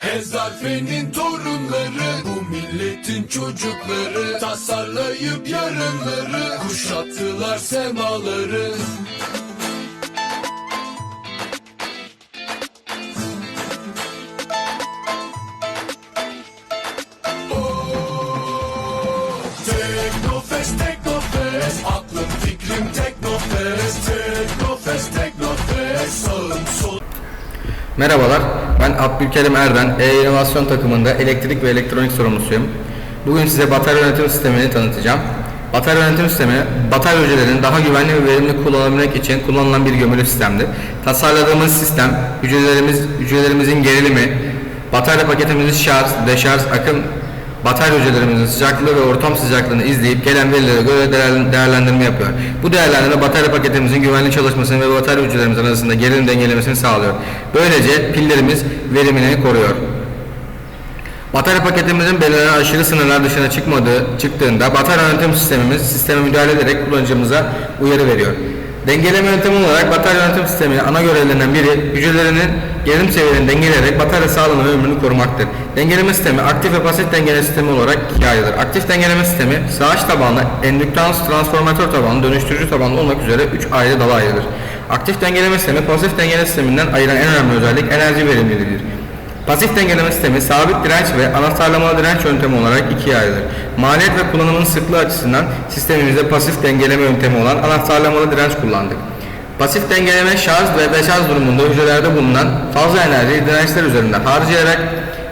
Hezarfenin torunları Bu milletin çocukları Tasarlayıp yarınları Kuşattılar semaları. Merhabalar, ben Abdülkerim Erden, E-İnovasyon takımında elektrik ve elektronik sorumlusuyum. Bugün size batarya yönetim sistemini tanıtacağım. Batarya yönetim sistemi, batarya hücrelerini daha güvenli ve verimli kullanabilmek için kullanılan bir gömülü sistemdir. Tasarladığımız sistem, hücrelerimiz, hücrelerimizin gerilimi, batarya paketimizin şarj, deşarj, akım, batarya hücrelerimizin sıcaklığı ve ortam sıcaklığını izleyip gelen verilere göre değerlen- değerlendirme yapıyor. Bu değerlendirme batarya paketimizin güvenli çalışmasını ve batarya hücrelerimizin arasında gerilim dengelemesini sağlıyor. Böylece pillerimiz verimini koruyor. Batarya paketimizin belirlenen aşırı sınırlar dışına çıkmadığı çıktığında batarya yönetim sistemimiz sisteme müdahale ederek kullanıcımıza uyarı veriyor. Dengeleme yöntemi olarak batarya yönetim sisteminin ana görevlerinden biri hücrelerinin gerilim seviyelerini dengeleyerek batarya sağlığını ve ömrünü korumaktır. Dengeleme sistemi aktif ve pasif dengeleme sistemi olarak ikiye ayrılır. Aktif dengeleme sistemi sağaç tabanlı, endüktans transformatör tabanlı, dönüştürücü tabanlı olmak üzere 3 ayrı dala ayrılır. Aktif dengeleme sistemi pasif dengeleme sisteminden ayıran en önemli özellik enerji verimliliğidir. Pasif dengeleme sistemi sabit direnç ve anahtarlamalı direnç yöntemi olarak ikiye ayrılır. Maliyet ve kullanımın sıklığı açısından sistemimizde pasif dengeleme yöntemi olan anahtarlamalı direnç kullandık. Pasif dengeleme şarj ve deşarj durumunda hücrelerde bulunan fazla enerjiyi dirençler üzerinde harcayarak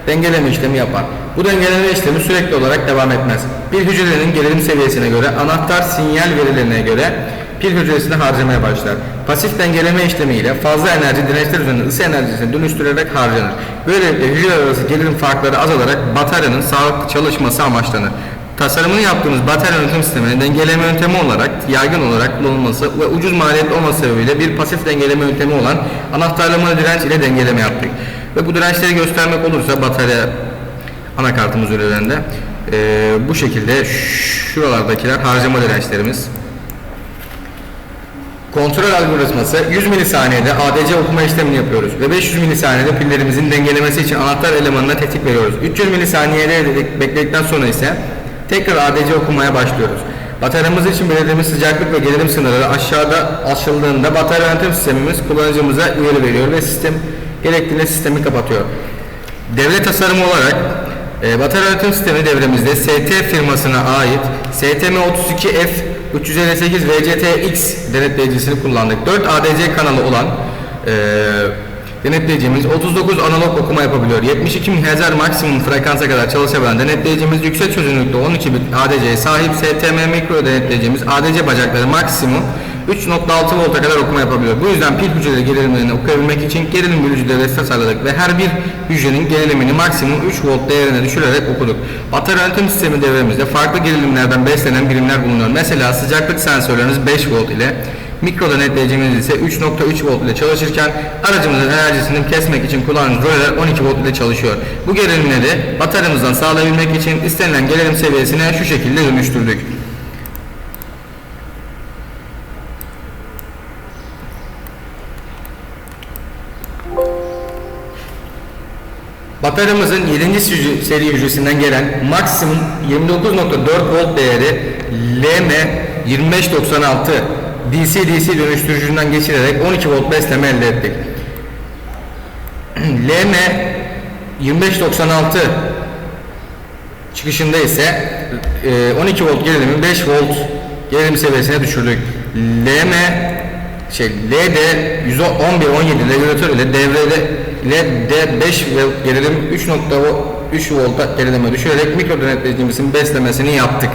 dengeleme işlemi yapar. Bu dengeleme işlemi sürekli olarak devam etmez. Bir hücrenin gerilim seviyesine göre anahtar sinyal verilerine göre pil hücresini harcamaya başlar. Pasif dengeleme işlemiyle fazla enerji dirençler üzerinde ısı enerjisine dönüştürerek harcanır. Böylelikle hücreler arası gerilim farkları azalarak bataryanın sağlıklı çalışması amaçlanır. Tasarımını yaptığımız batarya yönetim sisteminin dengeleme yöntemi olarak yaygın olarak kullanılması ve ucuz maliyetli olması sebebiyle bir pasif dengeleme yöntemi olan anahtarlamalı direnç ile dengeleme yaptık. Ve bu dirençleri göstermek olursa batarya anakartımız üzerinde eee, bu şekilde şuralardakiler harcama dirençlerimiz. Kontrol algoritması 100 milisaniyede ADC okuma işlemini yapıyoruz ve 500 milisaniyede pillerimizin dengelemesi için anahtar elemanına tetik veriyoruz. 300 milisaniyede bekledikten sonra ise tekrar ADC okumaya başlıyoruz. Bataryamız için belirlediğimiz sıcaklık ve gerilim sınırları aşağıda aşıldığında batarya yönetim sistemimiz kullanıcımıza uyarı veriyor ve sistem gerektiğinde sistemi kapatıyor. Devlet tasarımı olarak e, batarya yönetim sistemi devremizde ST firmasına ait STM32F 358 VCTX denetleyicisini kullandık. 4 ADC kanalı olan e, denetleyicimiz 39 analog okuma yapabiliyor. 72 Hz maksimum frekansa kadar çalışabilen denetleyicimiz yüksek çözünürlükte 12 bit ADC'ye sahip STM mikro denetleyicimiz ADC bacakları maksimum 3.6 volta kadar okuma yapabiliyor. Bu yüzden pil hücreleri gerilimlerini okuyabilmek için gerilim bölücü devre tasarladık ve her bir hücrenin gerilimini maksimum 3 volt değerine düşürerek okuduk. Batarya yönetim sistemi devremizde farklı gerilimlerden beslenen birimler bulunuyor. Mesela sıcaklık sensörleriniz 5 volt ile mikro denetleyicimiz ise 3.3 volt ile çalışırken aracımızın enerjisini kesmek için kullandığımız röleler 12 volt ile çalışıyor. Bu gerilimleri bataryamızdan sağlayabilmek için istenilen gerilim seviyesine şu şekilde dönüştürdük. Bataryamızın 7. seri- seri hücresinden gelen maksimum 29.4 volt değeri LM2596 DC-DC dönüştürücünden geçirerek 12 volt besleme elde ettik. LM 2596 çıkışında ise e, 12 volt gerilimi 5 volt gerilim seviyesine düşürdük. LM şey LD 111 17 regülatör ile devrede LD 5 ve gerilim 3.3 volta gerilime düşürerek mikro denetleyicimizin beslemesini yaptık.